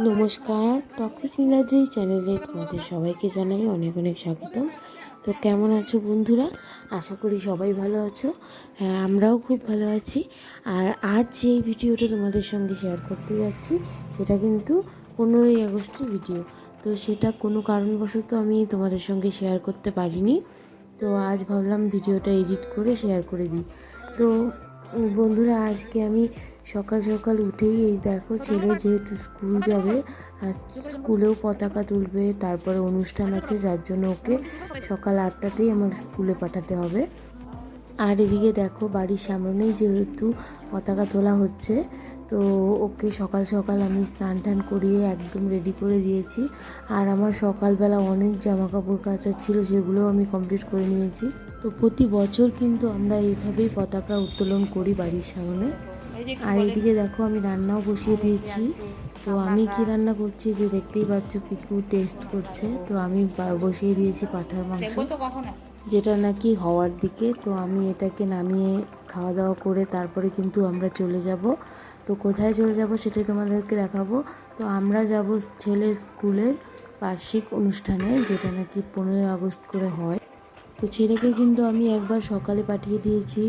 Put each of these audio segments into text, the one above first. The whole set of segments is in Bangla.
নমস্কার টক্সিক নীলাদ্রি চ্যানেলে তোমাদের সবাইকে জানাই অনেক অনেক স্বাগতম। তো কেমন আছো বন্ধুরা? আশা করি সবাই ভালো আছো। হ্যাঁ আমরাও খুব ভালো আছি। আর আজ যে ভিডিওটা তোমাদের সঙ্গে শেয়ার করতে যাচ্ছি, সেটা কিন্তু পনেরোই আগস্টের ভিডিও তো সেটা কোনো কারণবশত আমি তোমাদের সঙ্গে শেয়ার করতে পারিনি। তো আজ ভাবলাম ভিডিওটা এডিট করে শেয়ার করে দিই। তো বন্ধুরা, আজকে আমি সকাল সকাল উঠেই এই দেখো ছেলে যেহেতু স্কুল যাবে আর স্কুলেও পতাকা তুলবে, তারপরে অনুষ্ঠান আছে, যার জন্য ওকে সকাল আটটাতেই আমার স্কুলে পাঠাতে হবে। আর এদিকে দেখো বাড়ির সামনেই যেহেতু পতাকা তোলা হচ্ছে, তো ওকে সকাল সকাল আমি স্নান টান করিয়ে একদম রেডি করে দিয়েছি। আর আমার সকালবেলা অনেক জামা কাপড় কাচার ছিল, সেগুলোও আমি কমপ্লিট করে নিয়েছি। তো প্রতি বছর কিন্তু আমরা এইভাবেই পতাকা উত্তোলন করি বাড়ির সামনে। আর এদিকে দেখো আমি রান্নাও বসিয়ে দিয়েছি। তো আমি কি রান্না করছি যে দেখতেই পাচ্ছ পিকু টেস্ট করছে। তো আমি বসিয়ে দিয়েছি পাঠার মাংস। যেটা নাকি হওয়ার দিকে, তো আমি এটাকে নামিয়ে খাওয়া দাওয়া করে তারপরে কিন্তু আমরা চলে যাব। তো কোথায় চলে যাব সেটাই তোমাদেরকে দেখাবো। তো আমরা যাব ছেলের স্কুলের বার্ষিক অনুষ্ঠানে, যেটা নাকি পনেরোই আগস্ট করে হয়। তো ছেলেকে কিন্তু আমি একবার সকালে পাঠিয়ে দিয়েছি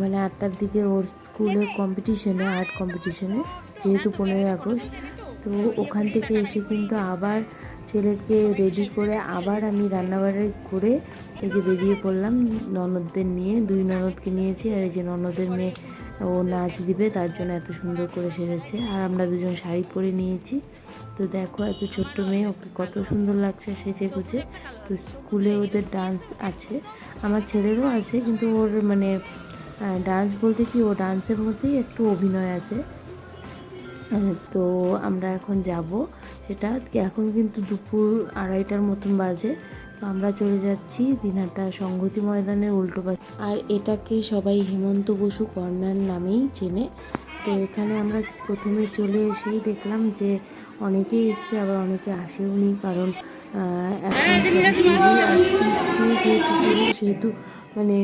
মানে আটটার দিকে ওর স্কুলের কম্পিটিশনে আর্ট কম্পিটিশনে যেহেতু পনেরোই আগস্ট। তো ওখান থেকে এসে কিন্তু আবার ছেলেকে রেডি করে আবার আমি রান্নাবাড়ি করে এই যে বেরিয়ে পড়লাম ননদদের নিয়ে। দুই ননদকে নিয়েছি আর এই যে ননদের মেয়ে, ও নাচ দিবে, তার জন্য এত সুন্দর করে সেজেছে। আর আমরা দুজন শাড়ি পরে নিয়েছি। তো দেখো এত ছোট্ট মেয়ে, ওকে কত সুন্দর লাগছে সেজে গুজে। তো স্কুলে ওদের ডান্স আছে, আমার ছেলেরও আছে, কিন্তু ওর মানে ডান্স বলতে কি, ও ডান্সের মধ্যেই একটু অভিনয় আছে। তো আমরা এখন যাব। সেটা এখন কিন্তু দুপুর আড়াইটার মতন বাজে। তো আমরা চলে যাচ্ছি দিনহাটা সংহতি ময়দানের উল্টো পাশে। আর এটাকে সবাই হেমন্ত বসু কর্নার নামেই চেনে। তো এখানে আমরা প্রথমে চলে এসেই দেখলাম যে অনেকেই এসছে আবার অনেকে আসেওনি কারণ এখন দিয়ে যেহেতু সেহেতু মানে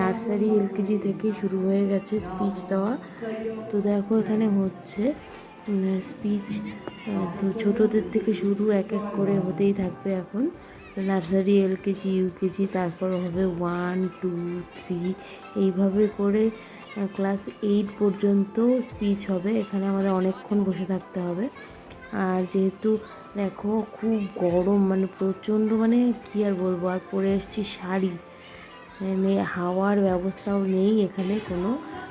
নার্সারি এলকেজি থেকেই শুরু হয়ে গেছে স্পিচ দেওয়া। তো দেখো এখানে হচ্ছে। স্পিচ তো ছোটোদের থেকে শুরু এক এক করে হতেই থাকবে এখন। নার্সারি, এলকেজি, ইউকেজি, তারপর হবে ওয়ান টু থ্রি এইভাবে করে ক্লাস এইট পর্যন্ত স্পিচ হবে। এখানে আমাদের অনেকক্ষণ বসে থাকতে হবে। আর যেহেতু দেখো খুব গরম মানে প্রচণ্ড মানে কী আর বলব? আর পরে এসেছি শাড়ি। মানে হাওয়ার ব্যবস্থাও নেই এখানে কোনো।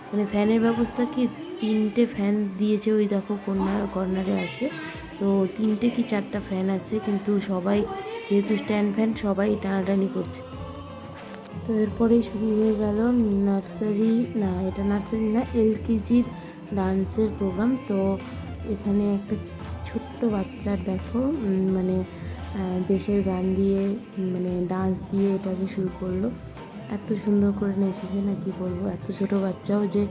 মানে ফ্যানের ব্যবস্থা কি তিনটে ফ্যান দিয়েছে ওই দেখো কর্নার কর্নারে আছে। তো তিনটে কি চারটা ফ্যান আছে, কিন্তু সবাই যেহেতু স্ট্যান্ড ফ্যান সবাই টানাটানি করছে। তো এরপরেই শুরু হয়ে গেল নার্সারি, না, এটা নার্সারি না, এলকেজির ডান্সের প্রোগ্রাম তো এখানে একটা ছোট্ট বাচ্চার দেখো মানে দেশের গান দিয়ে মানে ডান্স দিয়ে এটাকে শুরু করল। এত সুন্দর করে নেচেছে না কি বলব, এত ছোট বাচ্চাও যে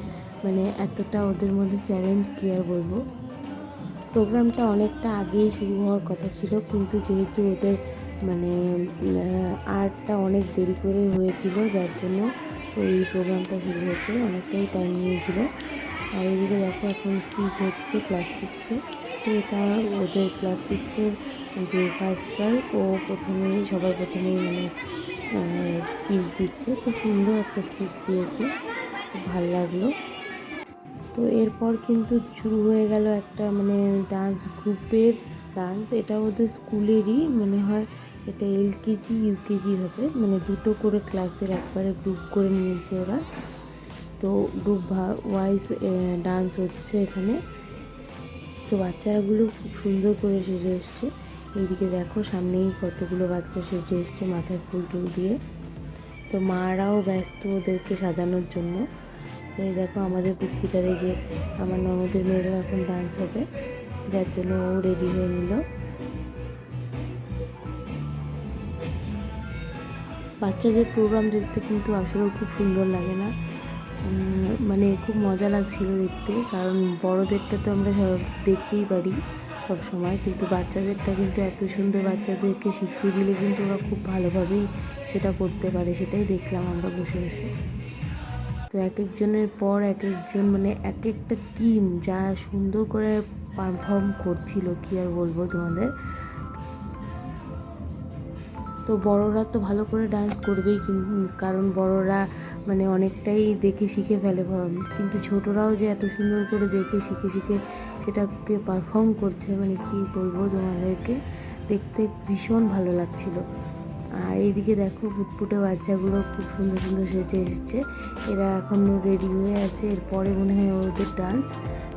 মানে এতটা ওদের মধ্যে ট্যালেন্ট কি আর বলব? প্রোগ্রামটা অনেকটা আগেই শুরু হওয়ার কথা ছিল, কিন্তু যেহেতু ওদের মানে আর্টটা অনেক দেরি করে হয়েছিল, যার জন্য ওই প্রোগ্রামটা শুরু হতে অনেকটাই টাইম নিয়েছিল। আর এদিকে দেখো এখন স্পিচ হচ্ছে ক্লাস সিক্সে তো এটা ওদের ক্লাস সিক্সের যে ফার্স্ট গার্ল ও প্রথমেই সবার প্রথমেই মানে স্পিচ দিচ্ছে। খুব সুন্দর একটা স্পিচ দিয়েছে। খুব ভালো লাগল। তো এরপর কিন্তু শুরু হয়ে গেল একটা মানে ডান্স গ্রুপের ডান্স এটা ওদের স্কুলেরই, মনে হয় এটা এলকেজি, ইউকেজি হবে। মানে দুটো করে ক্লাসের একবারে গ্রুপ করে নিয়েছে ওরা। তো গ্রুপ ওয়াইজ ডান্স হচ্ছে এখানে। তো বাচ্চারাগুলো খুব সুন্দর করে সেজে এসছে। এইদিকে দেখো সামনেই কতগুলো বাচ্চা সেজে এসছে মাথায় ফুল টুল দিয়ে। তো মারাও ব্যস্ত ওদেরকে সাজানোর জন্য। এই দেখো আমাদের পুষ্পিতারে যে আমার ননদের মেয়েরও এখন ডান্স হবে, যার জন্য ও রেডি হয়ে নিল। বাচ্চাদের প্রোগ্রাম দেখতে কিন্তু আসলেও খুব সুন্দর লাগে না। মানে খুব মজা লাগছিল দেখতে, কারণ বড়োদেরটা তো আমরা দেখতেই পারি সব সময় কিন্তু বাচ্চাদেরটা কিন্তু এত সুন্দর বাচ্চাদেরকে শিখিয়ে দিলে কিন্তু ওরা খুব ভালোভাবেই সেটা করতে পারে, সেটাই দেখলাম আমরা বসে বসে। তো এক একজনের পর এক একজন মানে এক একটা টিম যা সুন্দর করে পারফর্ম করছিল, কি আর বলব তোমাদের? তো বড়রা তো ভালো করে ডান্স করবেই কারণ বড়রা মানে অনেকটাই দেখে শিখে ফেলে কিন্তু ছোটরাও যে এত সুন্দর করে দেখে শিখে শিখে সেটাকে পারফর্ম করছে মানে কি বলব তোমাদেরকে? দেখতে ভীষণ ভালো লাগছিল। আর এইদিকে দেখো ফুটফুটে বাচ্চাগুলো খুব সুন্দর সুন্দর সেজে এসেছে। এরা এখনও রেডি হয়ে আছে। এরপরে মনে হয় ওদের ডান্স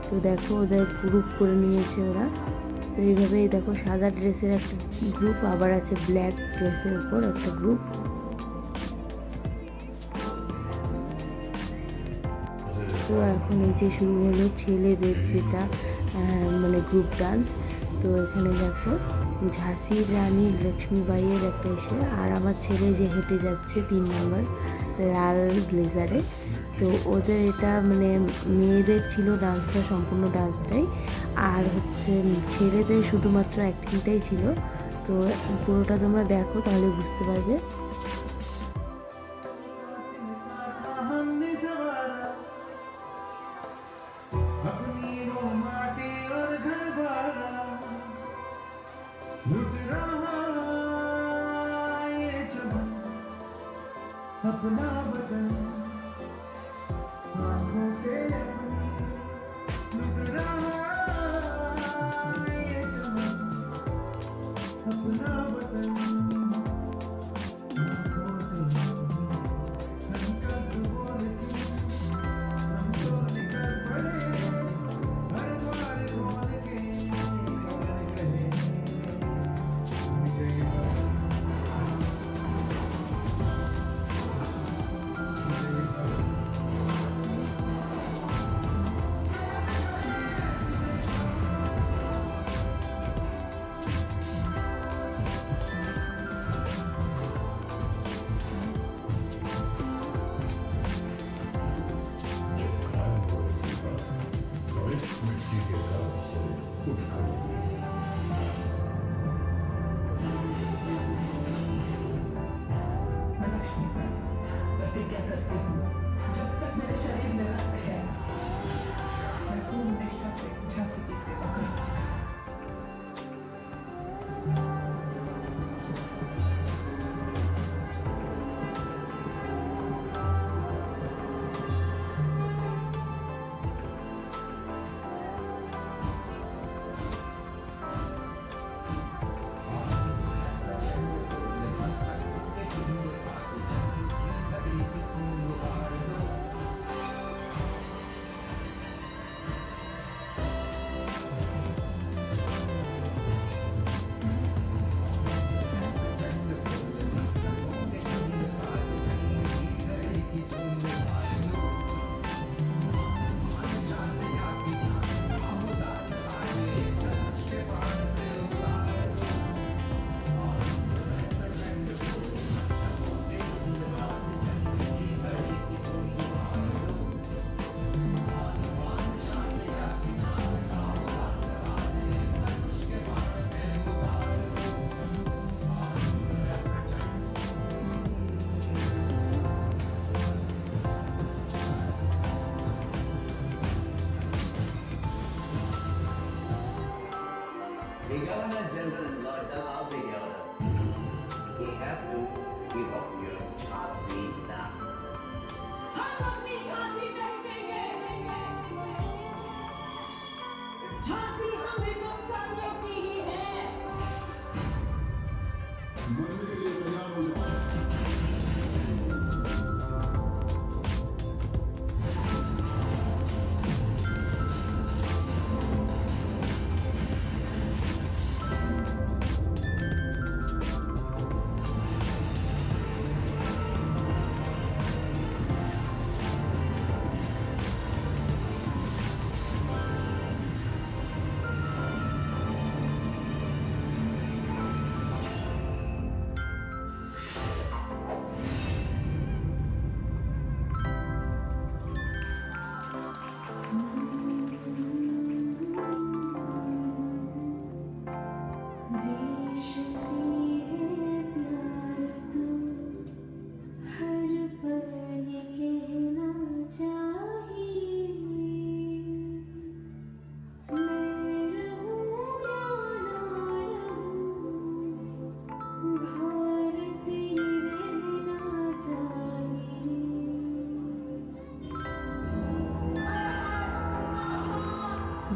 তো দেখো ওদের গ্রুপ করে নিয়েছে ওরা। তো এইভাবেই দেখো সাদা ড্রেসের একটা গ্রুপ আবার আছে ব্ল্যাক ড্রেসের উপর একটা গ্রুপ তো এখন এই যে শুরু হলো ছেলেদের যেটা মানে গ্রুপ ডান্স তো এখানে দেখো ঝাঁসির রানী লক্ষ্মীবাইয়ের একটা এসে, আর আমার ছেলে যে হেঁটে যাচ্ছে তিন নম্বর লাল ব্লেজারে। তো ওদের এটা মানে মেয়েদের ছিল ডান্সটা, সম্পূর্ণ ডান্সটাই। আর হচ্ছে ছেলেদের শুধুমাত্র অ্যাক্টিংটাই ছিল। তো পুরোটা তোমরা দেখো, তাহলে বুঝতে পারবে। रहा ये अपना बदन प्रतिज्ञा करती हूँ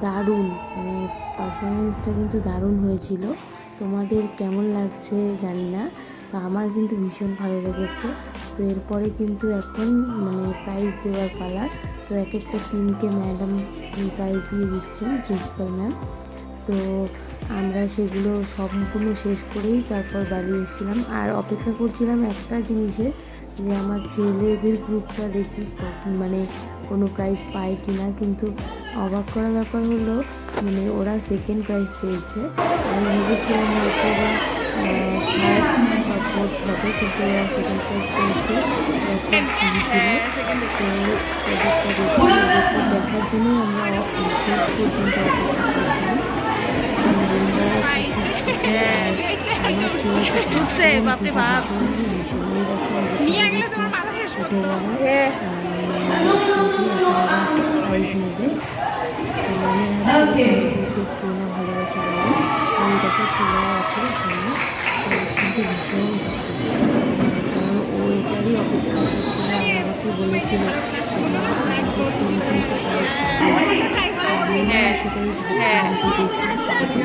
দারুণ মানে পারফরমেন্সটা কিন্তু দারুণ হয়েছিল। তোমাদের কেমন লাগছে জানি না, তো আমার কিন্তু ভীষণ ভালো লেগেছে। তো এরপরে কিন্তু এখন মানে প্রাইজ দেওয়ার পালা, তো এক একটা টিমকে ম্যাডাম প্রাইজ দিয়ে দিচ্ছেন প্রিন্সিপাল ম্যাম তো আমরা সেগুলো সম্পূর্ণ শেষ করেই তারপর বাড়ি এসেছিলাম। আর অপেক্ষা করছিলাম একটা জিনিসের, যে আমার ছেলেদের গ্রুপটা দেখি মানে কোনো প্রাইজ পায় কি না কিন্তু অবাক করা ব্যাপার হলো মানে ওরা সেকেন্ড প্রাইজ পেয়েছে। আমি ভেবেছিলাম হয়তো বা ফোর্থ হবে কিন্তু ওরা সেকেন্ড প্রাইজ পেয়েছে। ওরা খুব খুশি ছিল। তো ওদেরটা দেখি দেখার জন্যই আমরা শেষ পর্যন্ত অপেক্ষা করেছিলাম। উঠে গেল প্রাইজ নেবে পূর্ণ ভালোবাসা বলে আমি দেখো ছেলেরা আছে সামনে কিন্তু ভীষণ খুশি কারণ ও এটারই অপেক্ষা করছিল আমাকে বলেছিল "মা, আমাকে কোন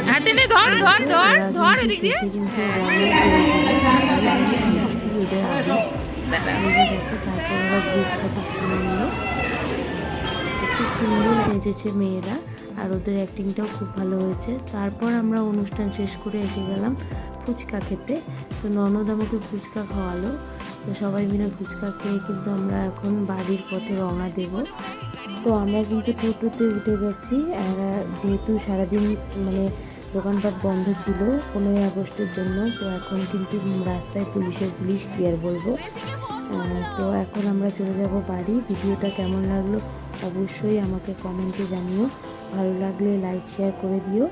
হাতে নে ধর ধর ধর ধর এদিক দিয়ে তারপর ওরা গ্রুপ ফটো তুলে নিল খুব সুন্দর বেজেছে মেয়েরা, আর ওদের অ্যাক্টিংটাও খুব ভালো হয়েছে। তারপর আমরা অনুষ্ঠান শেষ করে এসে গেলাম ফুচকা খেতে। তো ননদ আমাকে ফুচকা খাওয়ালো। তো সবাই মিলে ফুচকা খেয়ে কিন্তু আমরা এখন বাড়ির পথে রওনা দেব। তো আমরা কিন্তু টোটোতে উঠে গেছি। আর যেহেতু সারাদিন মানে দোকানপাট বন্ধ ছিল পনেরোই আগস্টের জন্য, তো এখন কিন্তু রাস্তায় পুলিশের পুলিশ কি আর বলব তো এখন আমরা চলে যাব বাড়ি। ভিডিওটা কেমন লাগল অবশ্যই আমাকে কমেন্টে জানিও। ভালো লাগলে লাইক শেয়ার করে দিও।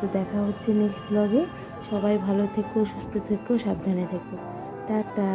তো দেখা হচ্ছে নেক্সট ব্লগে সবাই ভালো থেকো, সুস্থ থেকো, সাবধানে থেকো। টাটা।